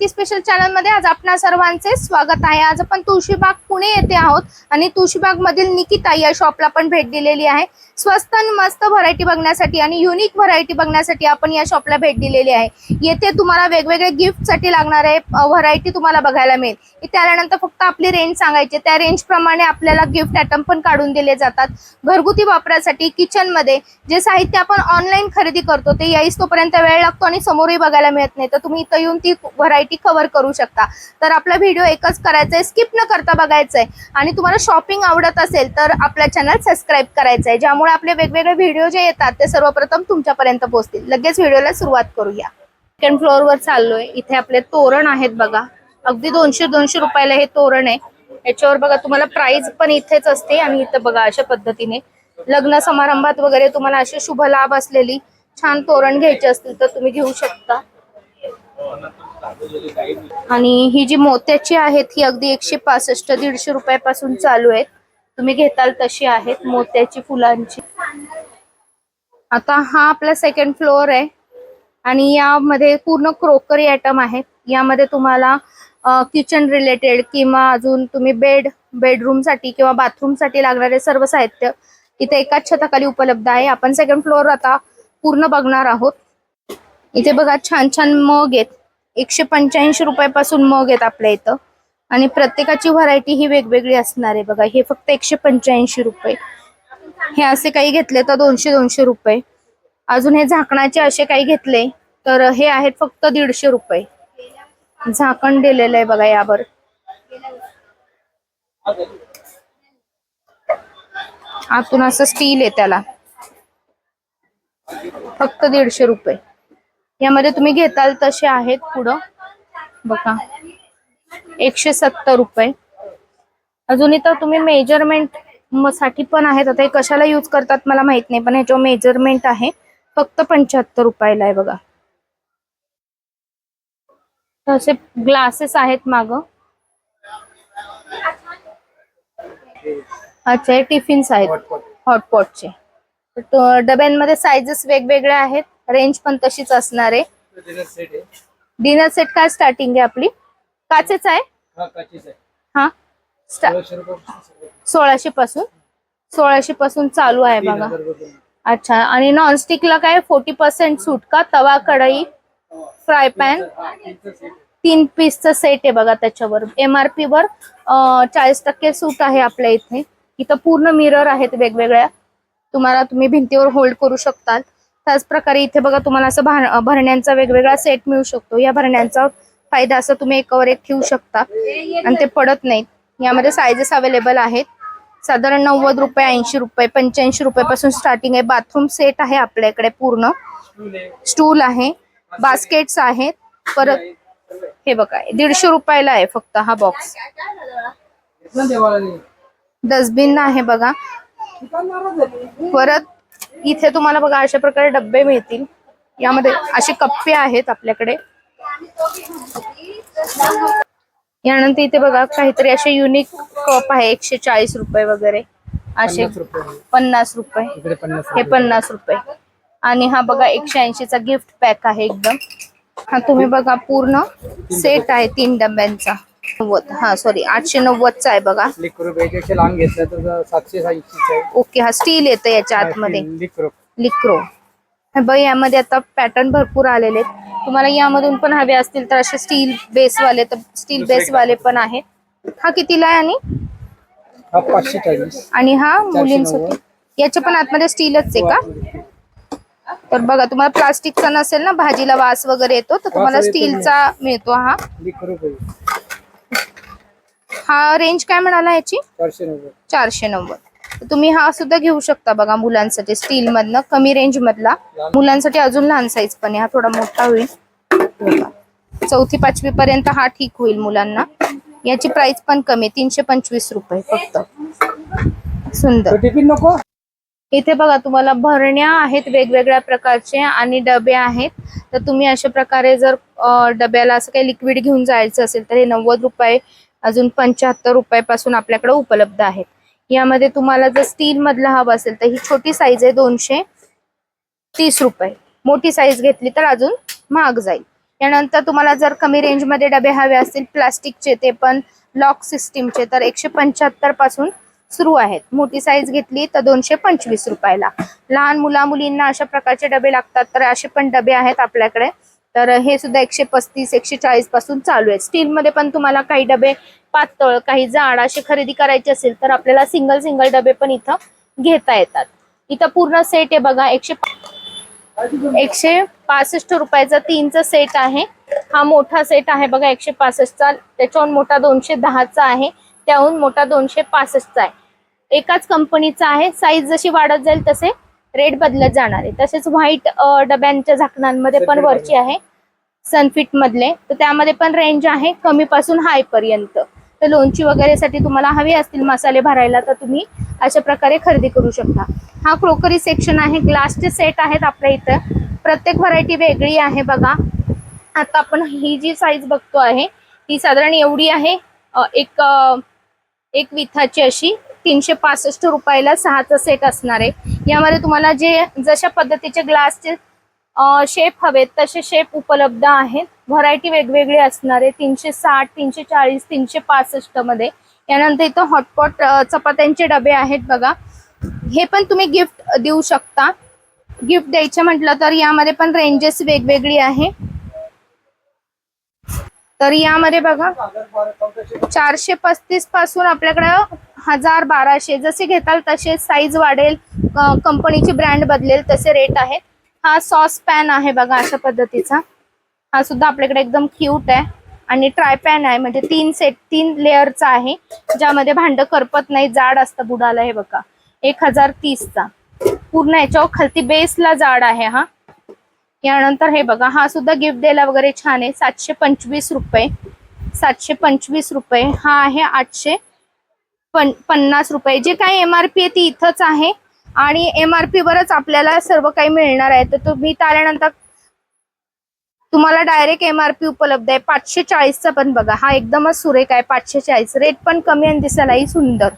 Special चॅनलमध्ये आज आपणा सर्वांचे स्वागत आहे. आज आपण तुळशीबाग पुणे येथे आहोत आणि तुळशीबाग मधील निकिता या शॉपला पण भेट दिलेली आहे. स्वस्त आणि मस्त व्हरायटी बघण्यासाठी आणि युनिक व्हरायटी बघण्यासाठी आपण या शॉपला भेट दिलेली आहे. येथे तुम्हाला वेगवेगळे गिफ्टसाठी लागणारे व्हरायटी तुम्हाला बघायला मिळेल. इथे आल्यानंतर फक्त आपली रेंज सांगायची. त्या रेंज प्रमाणे आपल्याला गिफ्ट आयटम पण काढून दिले जातात. घरगुती वापरासाठी किचनमध्ये जे साहित्य आपण ऑनलाईन खरेदी करतो ते याईस तोपर्यंत वेळ लागतो आणि समोरही बघायला मिळत नाही. तर तुम्ही इथं येऊन ती व्हरायटी कव्हर करू शकता. तर आपला व्हिडिओ एकच करायचा आहे स्किप न करता बघायचा आहे आणि तुम्हाला शॉपिंग आवडत असेल तर आपल्या चॅनल सबस्क्राईब करायचं आहे ज्यामुळे आपले वेगवेगळे व्हिडिओ जे येतात ते सर्वप्रथम तुमच्यापर्यंत पोहोचतील. लगेच व्हिडिओला सुरुवात करूया. सेकंड फ्लोअर वर चाललोय. इथे आपले तोरण आहेत बघा. अगदी दोनशे दोनशे रुपयाला हे तोरण आहे. याच्यावर बघा तुम्हाला प्राइस पण इथेच असते. आणि इथं बघा अशा पद्धतीने. लग्न समारंभात वगैरे तुम्हाला असे शुभ लाभ असलेली छान तोरण घ्यायचे असतील तर तुम्ही घेऊ शकता. आणि ही जी मोत्याची आहेत ही अगदी एकशे पासष्ट दीडशे रुपयापासून चालू आहेत. तुम्ही घेताल तशी आहेत मोत्याची फुलांची. आता हा आपला सेकंड फ्लोअर आहे आणि यामध्ये पूर्ण क्रोकरी आयटम आहेत. यामध्ये तुम्हाला किचन रिलेटेड किंवा अजून तुम्ही बेड बेडरूमसाठी किंवा बाथरूमसाठी लागणारे सर्व साहित्य इथे एकाच छताखाली उपलब्ध आहे. आपण सेकंड फ्लोअर आता पूर्ण बघणार आहोत. इथे बघा छान छान मग आहेत. एकशे पंच्याऐंशी रुपयापासून मग आहेत आपल्या इथं. आणि प्रत्येकाची व्हरायटी ही वेगवेगळी असणार आहे बघा. हे फक्त एकशे पंच्याऐंशी रुपये. हे असे काही घेतले तर दोनशे दोनशे रुपये. अजून हे झाकणाचे असे काही घेतले तर हे आहेत फक्त दीडशे रुपये. झाकण दिलेलं आहे बघा यावर. आतून असं स्टील आहे त्याला. फक्त दीडशे रुपये. यामध्ये तुम्ही घेताल तसे आहेत पुढं. बघा. एकशे सत्तर रुपये. अजून इथं तुम्ही मेजरमेंटसाठी पण आहेत. आता हे कशाला यूज करतात मला माहीत नाही पण ह्याच्यावर मेजरमेंट आहे. फक्त पंच्याहत्तर रुपयाला आहे बघा. असे ग्लासेस आहेत माग. अच्छा हे टिफिन्स आहेत. हॉटपॉटचे डब्यांमध्ये साइजेस वेगवेगळे आहेत. रेंज पण तशीच असणार आहे. डिनर सेट काय स्टार्टिंग आहे आपली? काचेच आहे? हा सोळाशे पासून सोळाशे पासून? चालू आहे बघा. अच्छा आणि नॉनस्टिकला काय? फोर्टी पर्सेंट सूट का? तवा कढई फ्राय पॅन तीन पीसचं सेट आहे बघा त्याच्यावर. एम आर पी वर चाळीस टक्के सूट आहे आपल्या इथे. इथं पूर्ण मिरर आहेत वेगवेगळ्या. तुम्हाला तुम्ही भिंतीवर होल्ड करू शकतात. त्याच प्रकारे इथे बघा तुम्हाला असं भार- भरण्यांचा वेगवेगळा सेट मिळू शकतो. या भरण्यांचा फायदा असं तुम्ही एकावर एक ठेवू शकता. आणि ते पडत नाहीत. यामध्ये सायझेस अवेलेबल आहेत. साधारण नव्वद रुपये ऐंशी रुपये पंच्याऐंशी रुपयापासून स्टार्टिंग आहे. बाथरूम सेट आहे आपल्याकडे पूर्ण. स्टूल आहे. बास्केट्स आहेत. परत हे बघा दीडशे रुपयाला आहे फक्त हा बॉक्स डस्टबिन आहे बघा. परत इथे तुम्हाला बघा अशा प्रकारे डब्बे मिळतील. यामध्ये असे कप्पे आहेत आपल्याकडे. यानंतर इथे बघा काहीतरी असे युनिक कप आहे एकशे चाळीस रुपये वगैरे. असे पन्नास रुपये हे पन्नास रुपये. आणि हा बघा एकशे ऐंशीचा गिफ्ट पॅक आहे एकदम. हा तुम्ही बघा पूर्ण सेट आहे तीन डब्यांचा. नव्वद. हा सॉरी आठशे नव्वदचा आहे बघा. लिक्रोप याच्यापेक्षा लहान घेतलं तर सातशे ऐंशीच आहे. ओके हा स्टील येतं याच्या आतमध्ये. लिक्रो हे बघ यामध्ये आता पॅटर्न भरपूर आलेले आहेत. तुम्हाला यामधून पण हवे असतील तर असे स्टील बेस वाले तर स्टील बेस वाले पण आहेत हा कितीला आहे आणि? हा पाचशे चाळीस. आणि हा मुलींसाठी याच्या पण आतमध्ये स्टीलच आहे का? तर बघा तुम्हाला प्लास्टिकचा नसेल ना भाजीला वास वगैरे येतो तर तुम्हाला येतो. स्टीलचा मिळतो हा. आहे. हा रेंज काय म्हणाला याची चारशे नव्वद. चारशे नव्वद. तुम्ही हा सुद्धा घेऊ शकता बघा मुलांसाठी स्टील मधनं. कमी रेंज मधला. मुलांसाठी अजून लहान साईज पण आहे. हा थोडा मोठा होईल. चौथी पाचवी पर्यंत हा ठीक होईल मुलांना. याची प्राइस पण कमी तीनशे पंचवीस रुपये फक्त. सुंदर. टिफिन नको? इथे बघा तुम्हाला भरण्या आहेत वेगवेगळ्या प्रकारचे आणि डबे आहेत. तर तुम्ही अशा प्रकारे जर डब्याला असं काही लिक्विड घेऊन जायचं असेल तर हे नव्वद रुपये अजून पंच्याहत्तर रुपयापासून आपल्याकडे उपलब्ध आहेत. यामध्ये तुम्हाला जर स्टील मधला हवा असेल तर ही छोटी साईज आहे दोनशे तीस रुपये. मोठी साईज घेतली तर अजून महाग जाईल. यानंतर तुम्हाला जर कमी रेंजमध्ये डबे हवे असतील प्लास्टिकचे ते पण लॉक सिस्टीमचे तर एकशे पंच्याहत्तरपासून सुरू आहेत. मोठी साईज घेतली तर दोनशे पंचवीस रुपयाला. लहान मुला मुलींना अशा प्रकारचे डबे लागतात तर असे पण डबे आहेत आपल्याकडे. तर हे सुद्धा एकशे पस्तीस एकशे चाळीसपासून चालू आहे. स्टील मध्ये पण तुम्हाला काही डबे पातळ काही जाड असे खरेदी करायचे असेल तर आपल्याला सिंगल सिंगल डबे पण इथं घेता येतात. इथं पूर्ण सेट आहे बघा एकशे एकशे पासष्ट रुपयाचा तीनचा सेट आहे. हा मोठा सेट आहे बघा एकशे पासष्टचा. त्याच्याहून मोठा दोनशे दहाचा आहे. त्याहून मोठा दोनशे पासष्टचा आहे. एकाच कंपनीचा आहे. साईज जशी वाढत जाईल तसे रेट बदलत जाणार आहे. तसेच व्हाईट डब्यांच्या झाकणांमध्ये पण वरची आहे. सनफिट मधले. तर त्यामध्ये पण रेंज आहे. कमी पासून हाय पर्यंत. तर लोणची वगैरे साठी तुम्हाला हवे असतील मसाले भरायला तर तुम्ही अशा प्रकारे खरेदी करू शकता. हा क्रोकरी सेक्शन आहे. ग्लासचे सेट आहेत आपल्या इथं. प्रत्येक व्हरायटी वेगळी आहे बघा. आता आपण ही जी साईज बघतो आहे ती साधारण एवढी आहे. एक एक विथाची अशी तीनशे पासष्ट रुपयाला सहाचा सेट असणार आहे. यामध्ये तुम्हाला जे जशा पद्धतीचे ग्लासचे शेप हवेत तसे शेप उपलब्ध आहेत. व्हरायटी वेगवेगळी असणार आहे. तीनशे साठ तीनशे चाळीस तीनशे पासष्टमध्ये. यानंतर इथं हॉटपॉट चपात्यांचे डबे आहेत बघा. हे पण तुम्ही गिफ्ट देऊ शकता. गिफ्ट द्यायचं म्हटलं तर यामध्ये पण रेंजेस वेगवेगळी आहे. तर यामध्ये बघा चारशे पस्तीसपासून आपल्याकडं हजार बाराशे जसे घेताल तसे साईज वाढेल कंपनीची ब्रँड बदलेल तसे रेट आहेत. हा सॉस पॅन आहे बघा अशा पद्धतीचा. हा सुद्धा आपल्याकडे एकदम क्यूट आहे. आणि ट्राय पॅन आहे म्हणजे तीन सेट तीन लेअरचा आहे ज्यामध्ये भांड करपत नाही जाड असतं बुडाला हे बघा. एक हजार तीसचा. पूर्ण याच्यावर खालती बेसला जाड आहे हा. यानंतर हे बघा हा सुद्धा गिफ्ट द्यायला वगैरे छान आहे. सातशे पंचवीस रुपये. सातशे पंचवीस रुपये. हा आहे आठशे पन पन्नास रुपये. जे काही एम आर पी आहे ती इथंच आहे. आणि एम आर पी वरच आपल्याला सर्व काही मिळणार आहे. तर तुम्ही आल्यानंतर तुम्हाला डायरेक्ट एम आर पी उपलब्ध आहे. पाचशे चाळीसचा पण बघा. हा एकदमच सुरेख आहे पाचशे चाळीस. रेट पण कमी आणि दिसायलाही सुंदर.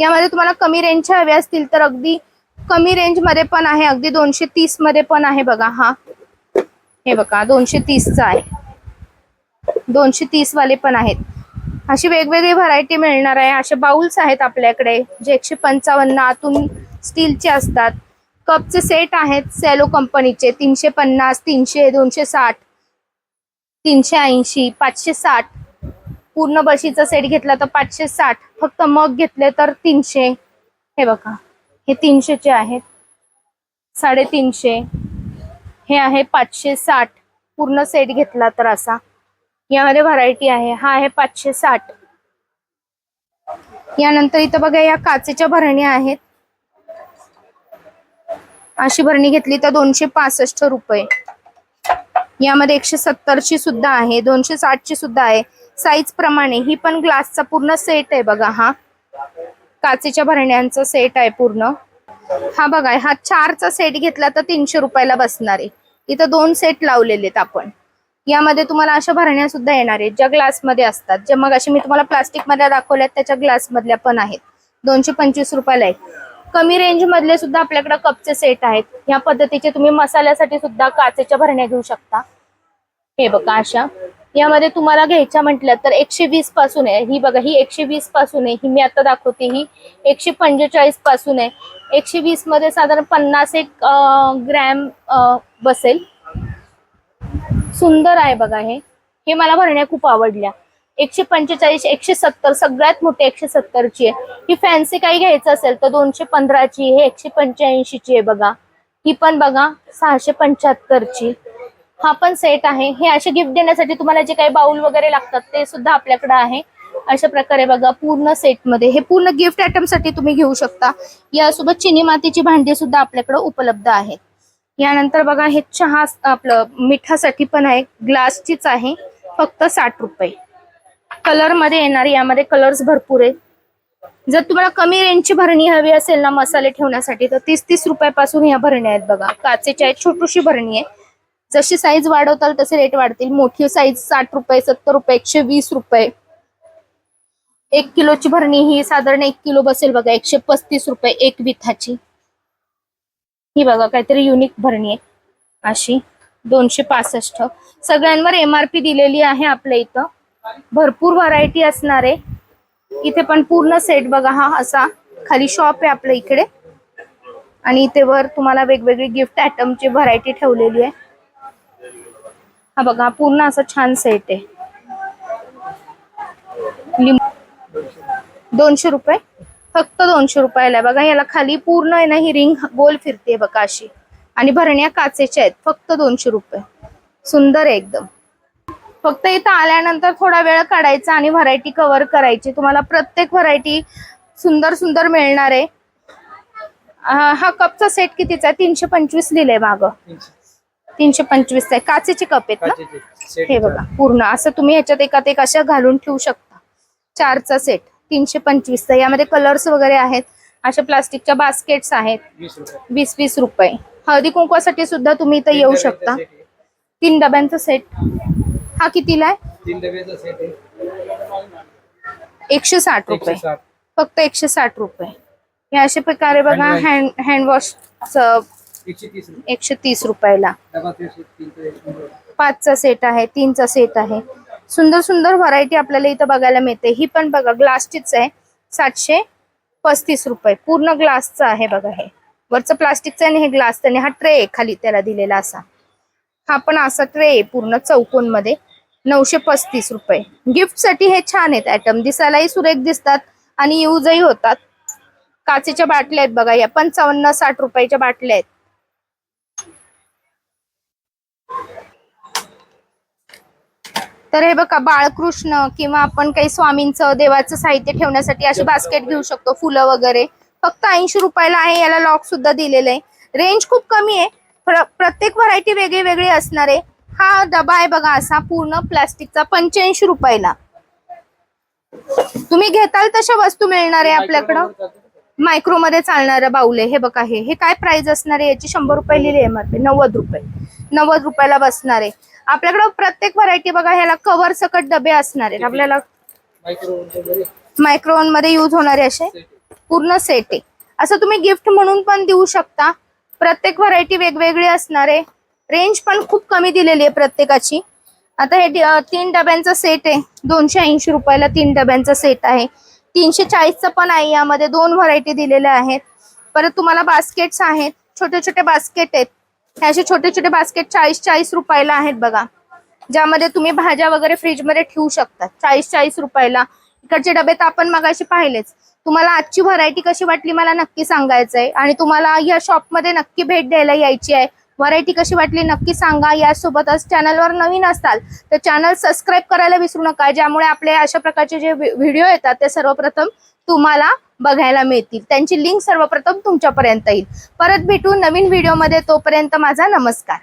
यामध्ये तुम्हाला कमी रेंजचे हवे असतील तर अगदी कमी रेंजमध्ये पण आहे. अगदी दोनशे तीसमध्ये पण आहे बघा हा. हे बघा दोनशे तीसचा आहे. दोनशे तीस वाले पण आहेत. अशी वेगवेगळी व्हरायटी मिळणार आहे. असे बाउल्स आहेत आपल्याकडे जे एकशे पंचावन्न आतून स्टीलचे असतात. कपचे सेट आहेत सेलो कंपनीचे तीनशे पन्नास तीनशे दोनशे साठ तीनशे ऐंशी पाचशे साठ पूर्ण बशीचा सेट घेतला तर पाचशे साठ फक्त मग घेतले तर तीनशे. हे बघा हे तीनशेचे आहेत. साडेतीनशे. हे आहे पाचशे साठ. पूर्ण सेट घेतला तर असा. यामध्ये व्हरायटी आहे. हा आहे पाचशे साठ. यानंतर इथं बघा या काचेच्या भरण्या आहेत. अशी भरणी घेतली तर दोनशे पासष्ट रुपये. यामध्ये एकशे सत्तरची सुद्धा आहे. दोनशे साठची सुद्धा आहे. साईज प्रमाणे ही पण ग्लासचा पूर्ण सेट आहे बघा हा. काचेच्या भरण्यांचा सेट आहे पूर्ण. हा बघा हा चारचा सेट घेतला तर तीनशे रुपयाला बसणार आहे. इथं दोन सेट लावलेले आहेत आपण. यामध्ये तुम्हाला अशा भरण्या सुद्धा येणार आहेत ज्या ग्लासमध्ये असतात. ज्या मग अशा मी तुम्हाला प्लास्टिक मधल्या दाखवल्यात त्याच्या ग्लासमधल्या पण आहेत. दोनशे पंचवीस रुपयाला आहेत. कमी रेंजमधले सुद्धा आपल्याकडे कपचे सेट आहेत. या पद्धतीचे तुम्ही मसाल्यासाठी सुद्धा काचेच्या भरण्या घेऊ शकता. हे बघा अशा. यामध्ये तुम्हाला घ्यायच्या म्हटल्या तर एकशे वीसपासून आहे. ही बघा ही एकशे वीसपासून आहे. ही मी आता दाखवते ही एकशे पंचेचाळीसपासून आहे. एकशे वीसमध्ये साधारण पन्नास एक ग्रॅम बसेल. सुंदर आहे बघा हे. हे मला भरण्या खूप आवडल्या. एकशे पंचेचाळीस एकशे सत्तर सगळ्यात मोठी एकशे सत्तरची आहे. ही फॅन्सी काही घ्यायचं असेल तर दोनशे पंधराची हे एकशे पंच्याऐंशीची आहे बघा. ही पण बघा सहाशे पंच्याहत्तरची. हा पण सेट आहे. हे असे गिफ्ट देण्यासाठी तुम्हाला जे काही बाउल वगैरे लागतात ते सुद्धा आपल्याकडे आहे. अशा प्रकारे बघा पूर्ण सेटमध्ये हे पूर्ण गिफ्ट आयटमसाठी तुम्ही घेऊ शकता. यासोबत चिनी मातीची भांडी सुद्धा आपल्याकडे उपलब्ध आहेत. यानंतर बघा हे चहा आपलं मिठासाठी पण आहे. ग्लासचीच आहे. फक्त साठ रुपये. कलरमध्ये येणार यामध्ये कलर्स भरपूर आहेत. जर तुम्हाला कमी रेंजची भरणी हवी असेल ना मसाले ठेवण्यासाठी तर तीस तीस रुपयापासून ह्या भरण्या आहेत बघा. काचेच्या आहेत छोटूशी भरणी आहे. जशी साईज वाढवताल तसे रेट वाढतील. मोठी साईज साठ रुपये सत्तर रुपये एकशे वीस रुपये. एक किलोची भरणी ही साधारण एक किलो बसेल बघा एकशे पस्तीस रुपये एक विथाची. ही बघा काहीतरी युनिक भरणी आहे. अशी दोनशे पासष्ट. सगळ्यांवर एम आर पी दिलेली आहे आपल्या इथं. भरपूर व्हरायटी असणार आहे. इथे पण पूर्ण सेट बघा हा असा. खाली शॉप आहे आपल्या इकडे. आणि इथे वर तुम्हाला वेगवेगळी गिफ्ट आयटमची व्हरायटी ठेवलेली आहे. हा बघा हा पूर्ण असा छान सेट आहे. दोनशे रुपये. फक्त दोनशे रुपयाला बघा याला खाली पूर्ण आहे ना ही रिंग गोल फिरते बघा अशी. आणि भरण्या काचेच्या आहेत. फक्त दोनशे रुपये. सुंदर आहे एकदम. फक्त इथं आल्यानंतर थोडा वेळ काढायचा आणि व्हरायटी कव्हर करायची. तुम्हाला प्रत्येक व्हरायटी सुंदर सुंदर मिळणार आहे. हा कपचा सेट कितीचा आहे? तीनशे पंचवीस लिहिलंय मागं. तीनशे पंचवीस आहे. काचेचे कप आहेत ना? हे बघा पूर्ण. असं तुम्ही ह्याच्यात एकात एक अशा घालून ठेवू शकता. चारचा सेट तीनशे पंचवीसचा यामध्ये कलर्स वगैरे आहेत. अशा प्लास्टिकच्या बास्केट्स आहेत. वीस वीस रुपये. हळदी कुंकवासाठी सुद्धा तुम्ही इथं येऊ शकता. तीन डब्यांचा सेट हा कितीला आहे? एकशे साठ रुपये. फक्त एकशे साठ रुपये. हे अशा प्रकारे बघा. हँड हँडवॉश एकशे तीस रुपयाला. पाचचा सेट आहे तीनचा सेट आहे. सुंदर सुंदर व्हरायटी आपल्याला इथं बघायला मिळते. ही पण बघा ग्लासचीच आहे. सातशे पस्तीस रुपये. पूर्ण ग्लासचं आहे बघा हे. वरचं प्लास्टिकचं आहे आणि हे ग्लासचं आणि हा ट्रे आहे खाली त्याला दिलेला असा. हा पण असा ट्रे आहे पूर्ण चौकोनमध्ये नऊशे पस्तीस रुपये. गिफ्टसाठी हे छान आहेत आयटम दिसायलाही सुरेख दिसतात आणि युजही होतात. काचेच्या बाटल्या आहेत बघा या पंचावन्न साठ रुपयाच्या बाटल्या आहेत. तर हे बघा बाळकृष्ण किंवा आपण काही स्वामींचं देवाचं साहित्य ठेवण्यासाठी अशी बास्केट घेऊ शकतो फुलं वगैरे. फक्त ऐंशी रुपयाला आहे याला लॉक सुद्धा दिलेलं आहे. रेंज खूप कमी आहे. प्रत्येक व्हरायटी वेगळी वेगळी असणार आहे. हा डबा आहे बघा असा पूर्ण प्लास्टिकचा पंच्याऐंशी रुपयाला. तुम्ही घेताल तशा वस्तू मिळणार आहे आपल्याकडं. मायक्रो मध्ये चालणारं बाऊल आहे. हे बघा हे काय प्राइस असणार आहे? याची शंभर रुपये लिहिली एमआरपी नव्वद रुपये. नव्वद रुपयाला बसणार आहे. आपल्याकडं प्रत्येक व्हरायटी बघा ह्याला कव्हर सकट डबे असणार आहेत. आपल्याला मायक्रोवनमध्ये युज होणारे असे पूर्ण सेट आहे. असं तुम्ही गिफ्ट म्हणून पण देऊ शकता. प्रत्येक व्हरायटी वेगवेगळी असणार आहे. रेंज पण खूप कमी दिलेली आहे प्रत्येकाची. आता हे तीन डब्यांचा सेट आहे. दोनशे ऐंशी रुपयाला तीन डब्यांचा सेट आहे. तीनशे चाळीसचा पण आहे. यामध्ये दोन व्हरायटी दिलेल्या आहेत. परत तुम्हाला बास्केट्स आहेत. छोटे छोटे बास्केट आहेत. हे असे छोटे छोटे बास्केट चाळीस चाळीस रुपयाला आहेत बघा. ज्यामध्ये तुम्ही भाज्या वगैरे फ्रीजमध्ये ठेवू शकता. चाळीस चाळीस रुपयाला. इकडचे डबे तर आपण मगाशी पाहिलेच. तुम्हाला आजची व्हरायटी कशी वाटली मला नक्की सांगायचं आहे आणि तुम्हाला या शॉपमध्ये नक्की भेट द्यायला यायची आहे. व्हरायटी कशी वाटली नक्की सांगा. यासोबतच चॅनलवर नवीन असाल तर चॅनल सबस्क्राईब करायला विसरू नका. ज्यामुळे आपले अशा प्रकारचे जे व्हिडिओ येतात ते सर्वप्रथम तुम्हाला बघायला मिळतील. त्यांची लिंक सर्वप्रथम तुमच्यापर्यंत येईल. परत भेटू नवीन व्हिडिओमध्ये तोपर्यंत माझा नमस्कार.